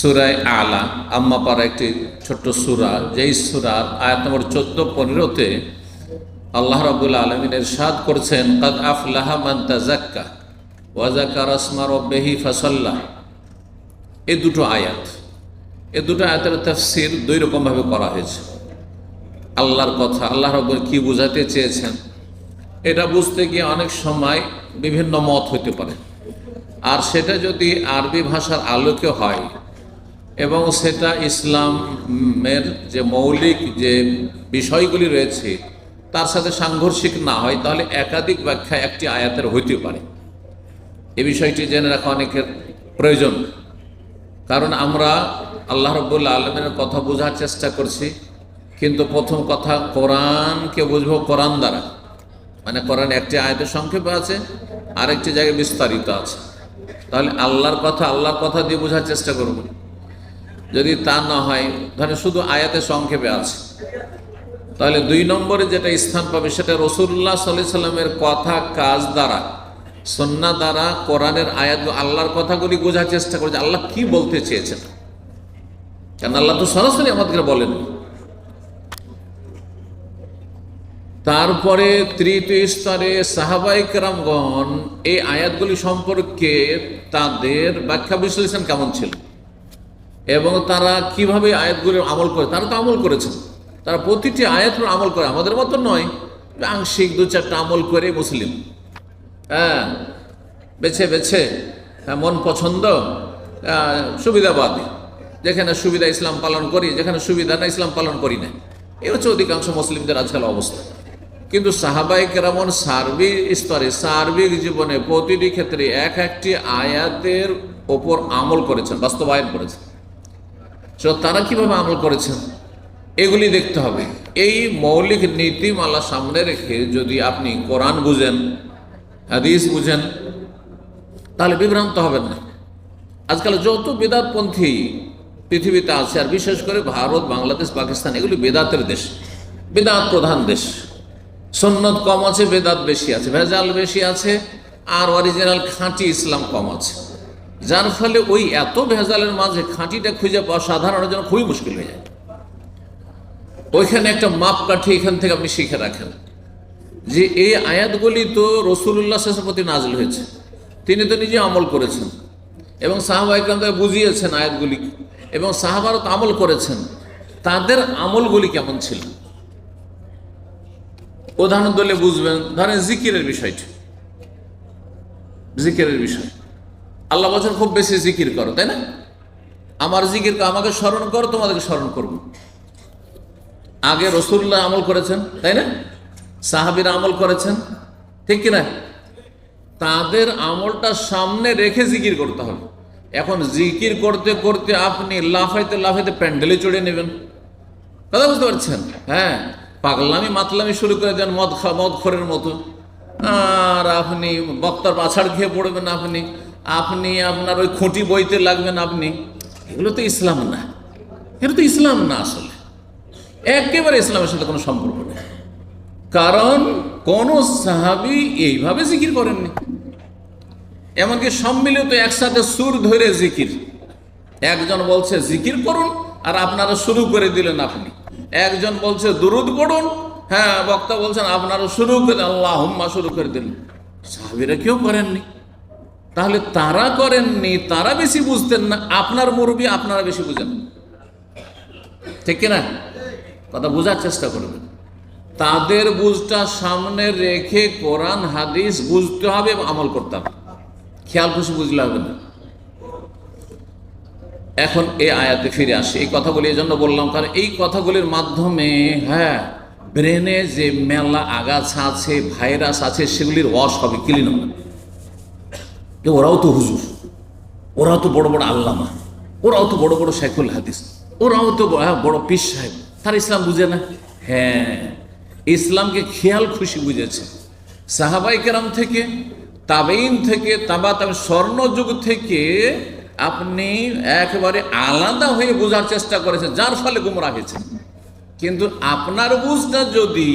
সুরায় আলা, আম্মা পাড়া একটি ছোট্ট সুরা, যেই সুরার আয়াত নম্বর চোদ্দ, পনেরোতে আল্লাহ রাবুল আলমিনের সাদ করছেন, কাদ আফলাহা মান তাজাক্কা ওয়াজাকা রসমা রব্বেহি ফাসাল্লাহ এই দুটো আয়াত। এ দুটো আয়াতের তাফসির দুই রকমভাবে করা হয়েছে। আল্লাহর কথা, আল্লাহ রব কি বোঝাতে চেয়েছেন, এটা বুঝতে গিয়ে অনেক সময় বিভিন্ন মত হইতে পারে। আর সেটা যদি আরবি ভাষার আলোকে হয় এবং সেটা ইসলামের যে মৌলিক যে বিষয়গুলি রয়েছে, তার সাথে সাংঘর্ষিক না হয়, তাহলে একাধিক ব্যাখ্যা একটি আয়াতের হইতে পারে। এ বিষয়টি জেনে রাখা অনেকের প্রয়োজন। কারণ আমরা আল্লাহ রব্বুল্লা আলমের কথা বোঝার চেষ্টা করছি, কিন্তু প্রথম কথা কোরআনকে বুঝব কোরআন দ্বারা। মানে কোরআন একটি আয়াতের সংক্ষেপে আছে, আরেকটি জায়গায় বিস্তারিত আছে। তাহলে আল্লাহর কথা আল্লাহর কথা দিয়ে বোঝার চেষ্টা করব। যদি তা না হয়, ধরেন শুধু আয়াতে সংক্ষেপে আছে, তাহলে দুই নম্বরে যেটা স্থান পাবে সেটা রসুল্লাহ সাল্লাহ সাল্লামের কথা, কাজ দ্বারা সন্না দ্বারা কোরআনের আয়াত আল্লাহর কথাগুলি বোঝার চেষ্টা করেছে আল্লাহ কি বলতে চেয়েছেন। কেন আল্লাহ তো সরাসরি আমাদেরকে বলেন তারপরে তৃতীয় স্তরে সাহাবাইক রামগণ এই আয়াতগুলি সম্পর্কে তাদের ব্যাখ্যা বিশ্লেষণ কেমন ছিল? এবং তারা কীভাবে আয়াতগুলির আমল করে? তারা তো আমল করেছেন তারা প্রতিটি আয়াত আমল করে। আমাদের মতো নয় আংশিক দু চারটা আমল করে মুসলিম। হ্যাঁ বেছে বেছে হ্যাঁ, মন পছন্দ আহ, সুবিধাবাদী। যেখানে সুবিধা ইসলাম পালন করি যেখানে সুবিধা না ইসলাম পালন করি না। এই হচ্ছে অধিকাংশ মুসলিমদের আজকাল অবস্থা। কিন্তু সাহাবাই কেরামন সার্বিক স্তরে সার্বিক জীবনে প্রতিটি ক্ষেত্রে এক একটি আয়াতের ওপর আমল করেছেন বাস্তবায়ন করেছেন। তো তারা কীভাবে আমল করেছেন এগুলি দেখতে হবে। এই মৌলিক নীতিমালা সামনে রেখে যদি আপনি কোরআন বুঝেন, হাদিস বুঝেন, তাহলে বিভ্রান্ত হবেন না। আজকাল যত বেদাতপন্থী পৃথিবীতে আছে, আর বিশেষ করে ভারত, বাংলাদেশ, পাকিস্তান, এগুলি বেদাতের দেশ, বেদাত প্রধান দেশ। সন্ন্যত কম আছে, বেদাত বেশি আছে, ভেজাল বেশি আছে, আর অরিজিনাল খাঁটি ইসলাম কম আছে। যার ফলে ওই এত ভেজালের মাঝে খাঁটিটা খুঁজে পাওয়া সাধারণের জন্য খুবই মুশকিল হয়ে যায়। ওইখানে একটা মাপকাঠি এখান থেকে আপনি শিখে রাখেন যে এই আয়াতগুলি তো রসুল্লাহ শেষের প্রতি নাজল হয়েছে। তিনি তো নিজে আমল করেছেন এবং সাহাবা বুঝিয়েছেন আয়াতগুলি এবং সাহাবারত আমল করেছেন। তাদের আমলগুলি কেমন ছিল? উদাহরণ দলে বুঝবেন। ধরেন জিকিরের বিষয়টি। জিকিরের বিষয়। আল্লাহ বছর খুব বেশি জিকির করো, তাই না? আমার জিকির আমাকে স্মরণ করো, তোমাদেরকে স্মরণ করব। আগে রসুল্লাহ আমল করেছেন, তাই না? সাহাবিরা আমল করেছেন, ঠিক কিনা? তাদের আমলটা সামনে রেখে জিকির করতে হবে। এখন জিকির করতে করতে আপনি লাফাইতে লাফাইতে প্যান্ডেলে চড়ে নেবেন। কথা বুঝতে পারছেন? হ্যাঁ পাগলামি মাতলামি শুরু করে দেন মদ খা, মদ খোরের মতো। আর আপনি বক্তার পাছাড় খেয়ে পড়বেন আপনি। আপনি আপনার ওই খুঁটি বইতে লাগবেন আপনি। এগুলো তো ইসলাম না। এগুলো তো ইসলাম না আসলে। একেবারে ইসলামের সাথে কোনো সম্পর্ক নেই। কারণ কোন সাহাবি এইভাবে জিকির করেননি। এমনকি সম্মিলিত একসাথে সুর ধরে জিকির। একজন বলছে, জিকির করুন, আর আপনারা শুরু করে দিলেন আপনি। একজন বলছে, দুরুদ পড়ুন। হ্যাঁ বক্তা বলছেন, আপনারা শুরু করে আল্লাহ হুম্মা শুরু করে দিলেন। সাহাবিরা কেউ করেননি। তাহলে তারা করেননি, তারা বেশি বুঝতেন না। আপনার মুরবি আপনারা বেশি বুঝেন। ঠিক কিনা কথা বোঝার চেষ্টা করবেন। তাদের বুঝটা সামনে রেখে কোরআন, হাদিস বুঝতে হবে আমল করতে হবে। খেয়াল খুশি বুঝলে হবে না। এখন এই আয়াতে ফিরে আসি। এই কথাগুলি এই জন্য বললাম, কারণ এই কথাগুলির মাধ্যমে হ্যাঁ ব্রেনে যে মেলা আগাছা আছে, ভাইরাস আছে, সেগুলির ওয়াশ হবে ক্লিন হবে যে ওরাও তো হুজুর। ওরাও তো বড় বড় আল্লামা। ওরাও তো বড় বড় শেখুল হাদিস। ওরাও তো হ্যাঁ, বড় পিস সাহেব। তার ইসলাম বুঝে না? হ্যাঁ। ইসলামকে খেয়াল খুশি বুঝেছে। সাহাবাই কেরাম থেকে তাবেইন থেকে তাবা তাবে স্বর্ণযুগ থেকে আপনি একেবারে আলাদা হয়ে বোঝার চেষ্টা করেছেন যার ফলে গুমরা হয়েছে। কিন্তু আপনার বুঝটা যদি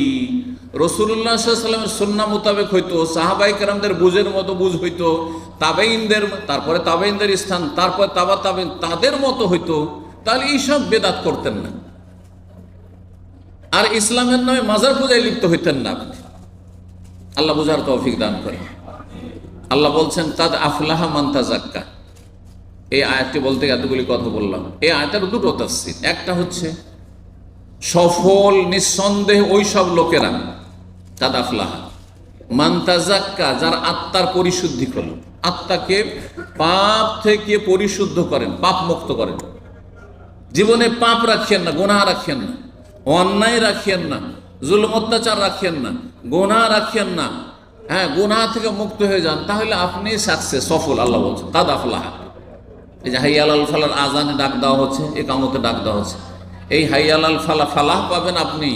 রসুল্লাহ সাল্লামের সন্না মোতাবেক হইতো সাহাবাই কেরামদের বুঝের মতো বুঝ হইতো তাবেইনদের তারপরে তাবেইনদের স্থান, তারপরে তাবা তাবেইন তাদের মতো হইতো, তাহলে এইসব বেদাত করতেন না। আর ইসলামের নামে মাজার পূজায় লিপ্ত হইতেন না আল্লাহ বুঝার তৌফিক দান করে আল্লাহ বলছেন, তাদ আফলাহা মান্তা জাক্কা এই আয়াতটি বলতে এতগুলি কথা বললাম। এই আয়াতের দুটো তাফসির। একটা হচ্ছে, সফল, নিঃসন্দেহ ওই সব লোকেরা তাদ আফলাহা মান্তাজাক্কা যার আত্মার পরিশুদ্ধি করল আত্মাকে পাপ থেকে পরিশুদ্ধ করেন, পাপ মুক্ত করেন। জীবনে পাপ রাখিয়েন না গোনা রাখিয়েন না। অন্যায় রাখিয়েন না, জুলম, অত্যাচার রাখিয়েন না গোনা রাখিয়েন না। হ্যাঁ গোনা থেকে মুক্ত হয়ে যান, তাহলে আপনি সাকসেস সফল, আল্লাহ বলছেন তাদ আফলাহা এই যে হাইয়াল ফালার আজানে ডাক দেওয়া হচ্ছে, এ কামতে ডাক দেওয়া হচ্ছে। এই হাইয়াল ফালা ফালাহ পাবেন আপনি।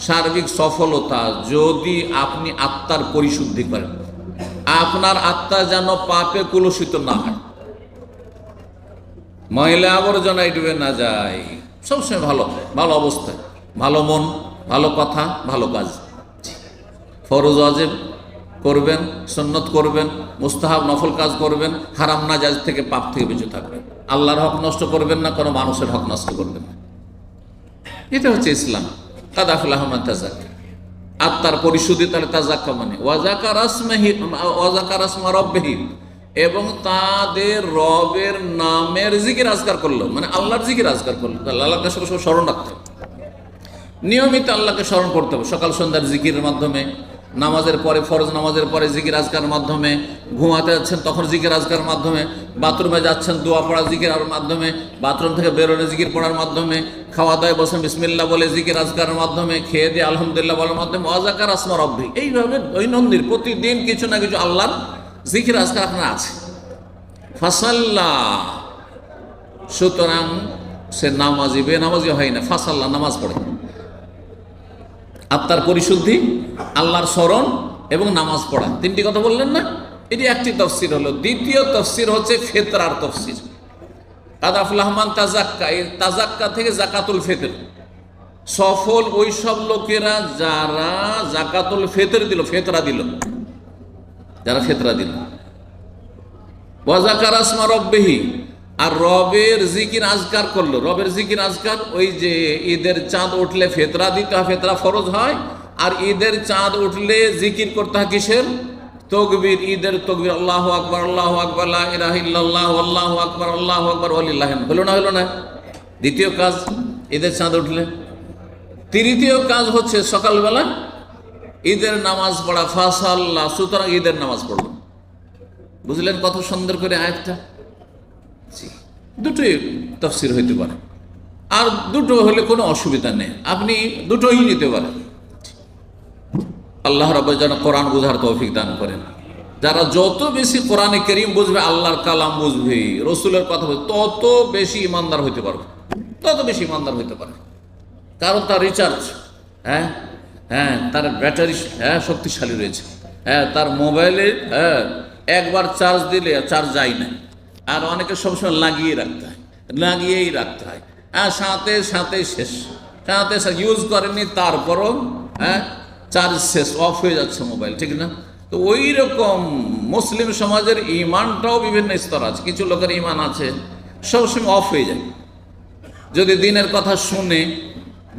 সার্বিক সফলতা যদি আপনি আত্মার পরিশুদ্ধি করেন। আপনার আত্মা যেন পাপে কুলসিত না হয়। মহিলা আবর্জনায় ডুবে না যায়। সবসময় ভালো ভালো অবস্থায় ভালো মন, ভালো কথা, ভালো কাজ। ফরজ অজেব করবেন, সন্নত করবেন, মুস্তাহাব নফল কাজ করবেন, হারাম না জাজ থেকে পাপ থেকে বেঁচে থাকবেন। আল্লাহর হক নষ্ট করবেন না, কোনো মানুষের হক নষ্ট করবেন না। এটা হচ্ছে ইসলাম। কাদাফুল আহমদ তাজাক আত্মার পরিশুদ্ধি তাহলে তাজাক্কা মানে ওয়াজাকার আসমাহি ওয়াজাকার আসমা রব্বেহি। এবং তাদের রবের নামের জিকির আজকার করল মানে আল্লাহর জিকির আজকার করল। আল্লাহকে সব স্মরণ রাখতে নিয়মিত আল্লাহকে স্মরণ করতে হবে। সকাল সন্ধ্যার জিকির মাধ্যমে নামাজের পরে, ফরজ নামাজের পরে জিকির আজকার মাধ্যমে ঘুমাতে যাচ্ছেন, তখন জিকির আজকার মাধ্যমে, বাথরুমে যাচ্ছেন, দোয়া পড়া জিকির আর মাধ্যমে, বাথরুম থেকে বেরোনে জিকির পড়ার মাধ্যমে খাওয়া দাওয়ায় বসে বিসমিল্লা বলে জিকির আজকার মাধ্যমে, খেয়ে দিয়ে আলহামদুলিল্লাহ বলার মাধ্যমে অজাকার আসমা রব্বি। এইভাবে দৈনন্দিন, প্রতিদিন কিছু না কিছু আল্লাহর জিকির আজকার আপনার আছে। ফাসাল্লা। সুতরাং সে নামাজি বে নামাজি হয় না, ফাসাল্লা, নামাজ পড়ে। আত্মার পরিশুদ্ধি, আল্লাহর স্মরণ এবং নামাজ পড়া। তিনটি কথা বললেন না? এটি একটি তফসির হলো। দ্বিতীয় তফসির হচ্ছে ফেতরার তফসির। কাদাফুল রহমান তাজাক্কা, এই তাজাক্কা থেকে জাকাতুল ফেতর। সফল ওই সব লোকেরা যারা জাকাতুল ফেতর দিল, ফেতরা দিল। যারা ফেতরা দিল। ওয়াজাকার আসমা রব্বেহি আর রবের জিকির আজকার করল। রবের জিকির আজকার, ওই যে ঈদের চাঁদ উঠলে ফেতরা দিতে হয়, ফেতরা ফরজ হয়, আর ঈদের চাঁদ উঠলে জিকির করতে হয় কিসের? তকবির, ঈদের তকবির, আল্লাহ আকবর আল্লাহ আকবর ইরাহিল্লাহ আল্লাহ আকবর আল্লাহ আকবর আলিল্লাহ হলো না হলো না? দ্বিতীয় কাজ, ঈদের চাঁদ উঠলে। তৃতীয় কাজ হচ্ছে সকালবেলা ঈদের নামাজ পড়া, ফাসাল্লাহ, সুতরাং ঈদের নামাজ পড়ল বুঝলেন কত সুন্দর করে আয়াতটা? জি দুটোই তফসির হইতে পারে। আর দুটো হলে কোনো অসুবিধা নেই। আপনি দুটোই নিতে পারেন। আল্লাহ রব যেন কোরআন বোঝার তৌফিক দান করেন। যারা যত বেশি কোরআনে করিম বুঝবে, আল্লাহর কালাম বুঝবে রসুলের কথা বুঝবে তত বেশি ইমানদার হইতে পারবে। তত বেশি ইমানদার হইতে পারবে কারণ তার রিচার্জ হ্যাঁ হ্যাঁ তার ব্যাটারি হ্যাঁ শক্তিশালী রয়েছে। হ্যাঁ তার মোবাইলে হ্যাঁ একবার চার্জ দিলে চার্জ যায় না। আর অনেকে সবসময় লাগিয়ে রাখতে হয়, লাগিয়েই রাখতে হয়। হ্যাঁ সাথে সাথে শেষ। সাথে ইউজ করেনি তারপরও হ্যাঁ চার্জ শেষ অফ হয়ে যাচ্ছে মোবাইল ঠিক না? তো ওই রকম মুসলিম সমাজের ইমানটাও বিভিন্ন স্তর আছে। কিছু লোকের ইমান আছে সবসময় অফ হয়ে যায়। যদি দিনের কথা শুনে,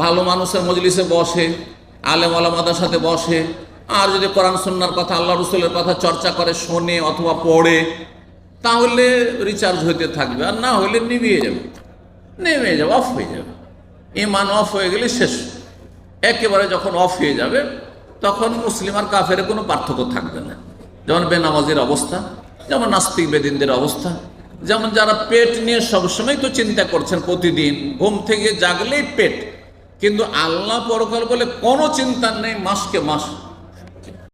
ভালো মানুষের মজলিসে বসে, আলেম আলামাদার সাথে বসে, আর যদি কোরআন সন্ন্যার কথা, আল্লাহ রসুলের কথা চর্চা করে, শোনে অথবা পড়ে তাহলে রিচার্জ হইতে থাকবে, আর না হলে নিভিয়ে যাবে। নেমে যাবে অফ হয়ে যাবে। ইমান অফ হয়ে গেলে শেষ। একেবারে যখন অফ হয়ে যাবে, তখন মুসলিম আর কাফের কোনো পার্থক্য থাকবে না। যেমন বেনামাজির অবস্থা, যেমন নাস্তিক বেদিনদের অবস্থা, যেমন যারা পেট নিয়ে সবসময় তো চিন্তা করছেন প্রতিদিন, ঘুম থেকে জাগলেই পেট। কিন্তু আল্লাহ পরকাল বলে কোনো চিন্তা নেই, মাসকে মাস।